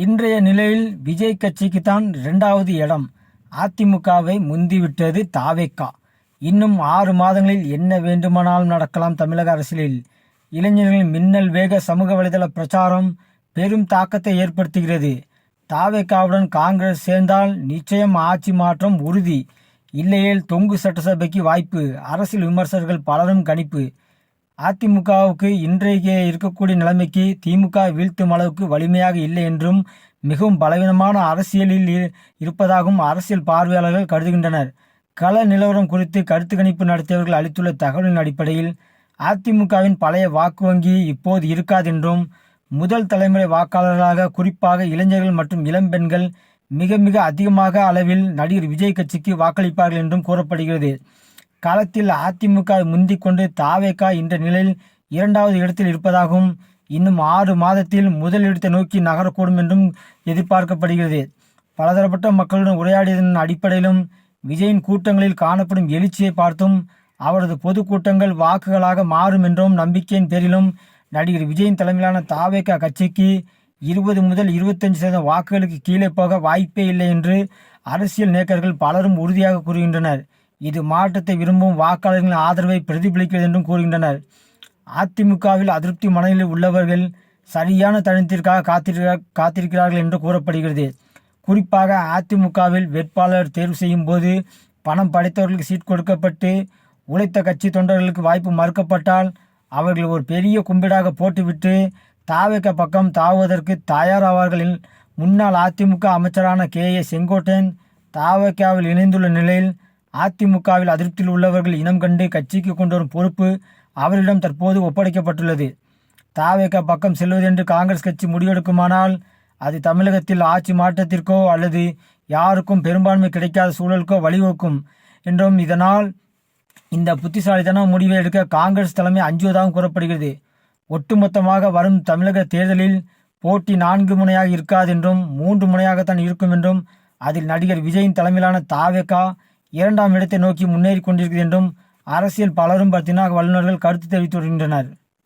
இன்றைய நிலையில் விஜய் கட்சிக்கு தான் இரண்டாவது இடம். அதிமுகவை முந்திவிட்டது தாவேக்கா. இன்னும் ஆறு மாதங்களில் என்ன வேண்டுமானாலும் நடக்கலாம் தமிழக அரசியலில். இளைஞர்களின் மின்னல் வேக சமூக வலைதள பிரச்சாரம் பெரும் தாக்கத்தை ஏற்படுத்துகிறது. தாவேக்காவுடன் காங்கிரஸ் சேர்ந்தால் நிச்சயம் ஆட்சி மாற்றம் உறுதி. இல்லையேல் தொங்கு சட்டசபைக்கு வாய்ப்பு. அரசியல் விமர்சகர்கள் பலரும் கணிப்பு. அதிமுகவுக்கு இன்றைக்கே இருக்கக்கூடிய நிலைமைக்கு திமுக வீழ்த்தும் அளவுக்கு வலிமையாக இல்லை என்றும் மிகவும் பலவீனமான அரசியலில் இருப்பதாகவும் அரசியல் பார்வையாளர்கள் கருதுகின்றனர். கள நிலவரம் குறித்து கருத்து கணிப்பு நடத்தியவர்கள் அளித்துள்ள தகவலின் அடிப்படையில் அதிமுகவின் பழைய வாக்கு வங்கி இப்போது இருக்காதென்றும் முதல் தலைமுறை வாக்காளர்களாக குறிப்பாக இளைஞர்கள் மற்றும் இளம்பெண்கள் மிக மிக அதிகமாக அளவில் நடிகர் விஜய் கட்சிக்கு வாக்களிப்பார்கள் என்றும் கூறப்படுகிறது. களத்தில் அதிமுக முந்திக் கொண்டு தாவேகா என்ற நிலையில் இரண்டாவது இடத்தில் இருப்பதாகவும் இன்னும் ஆறு மாதத்தில் முதலிடத்தை நோக்கி நகரக்கூடும் என்றும் எதிர்பார்க்கப்படுகிறது. பலதரப்பட்ட மக்களுடன் உரையாடியதன் அடிப்படையிலும் விஜயின் கூட்டங்களில் காணப்படும் எழுச்சியை பார்த்தும் அவரது பொதுக்கூட்டங்கள் வாக்குகளாக மாறும் என்றும் நம்பிக்கையின் பேரிலும் நடிகர் விஜயின் தலைமையிலான தாவேகா கட்சிக்கு இருபது முதல் இருபத்தஞ்சு சதவீதம் வாக்குகளுக்கு கீழே போக வாய்ப்பே இல்லை என்று அரசியல் நேக்கர்கள் பலரும் உறுதியாக கூறுகின்றனர். இது மாற்றத்தை விரும்பும் வாக்காளர்களின் ஆதரவை பிரதிபலிக்கிறது என்றும் கூறுகின்றனர். அதிமுகவில் அதிருப்தி மனநிலையில் உள்ளவர்கள் சரியான தருணத்திற்காக காத்திருக்கிறார் காத்திருக்கிறார்கள் என்று கூறப்படுகிறது. குறிப்பாக அதிமுகவில் வேட்பாளர் தேர்வு செய்யும் போது பணம் படைத்தவர்களுக்கு சீட் கொடுக்கப்பட்டு உழைத்த கட்சி தொண்டர்களுக்கு வாய்ப்பு மறுக்கப்பட்டால் அவர்கள் ஒரு பெரிய கும்பிடாக போட்டுவிட்டு தாவக பக்கம் தாவுவதற்கு தயாராவார்கள் முன்னாள் அதிமுக அமைச்சரான கே ஏ செங்கோட்டையன் தாவக்காவில் இணைந்துள்ள நிலையில் அதிமுகவில் அதிருப்தியில் உள்ளவர்கள் இனம் கண்டு கட்சிக்கு கொண்டு வரும் பொறுப்பு அவரிடம் தற்போது ஒப்படைக்கப்பட்டுள்ளது. தாவேக பக்கம் செல்வதென்று காங்கிரஸ் கட்சி முடிவெடுக்குமானால் அது தமிழகத்தில் ஆட்சி மாற்றத்திற்கோ அல்லது யாருக்கும் பெரும்பான்மை கிடைக்காத சூழலுக்கோ வழிவகுக்கும் என்றும் இதனால் இந்த புத்திசாலித்தன முடிவை எடுக்க காங்கிரஸ் தலைமை அஞ்சுவதாகவும் கூறப்படுகிறது. ஒட்டுமொத்தமாக வரும் தமிழக தேர்தலில் போட்டி நான்கு முனையாக இருக்காதென்றும் மூன்று முனையாகத்தான் இருக்கும் என்றும் அதில் நடிகர் விஜயின் தலைமையிலான தாவேகா இரண்டாம் இடத்தை நோக்கி முன்னேறி கொண்டிருக்கிறது என்றும் அரசியல் பலரும் பத்தினாக வல்லுநர்கள் கருத்து தெரிவித்து வருகின்றனர்.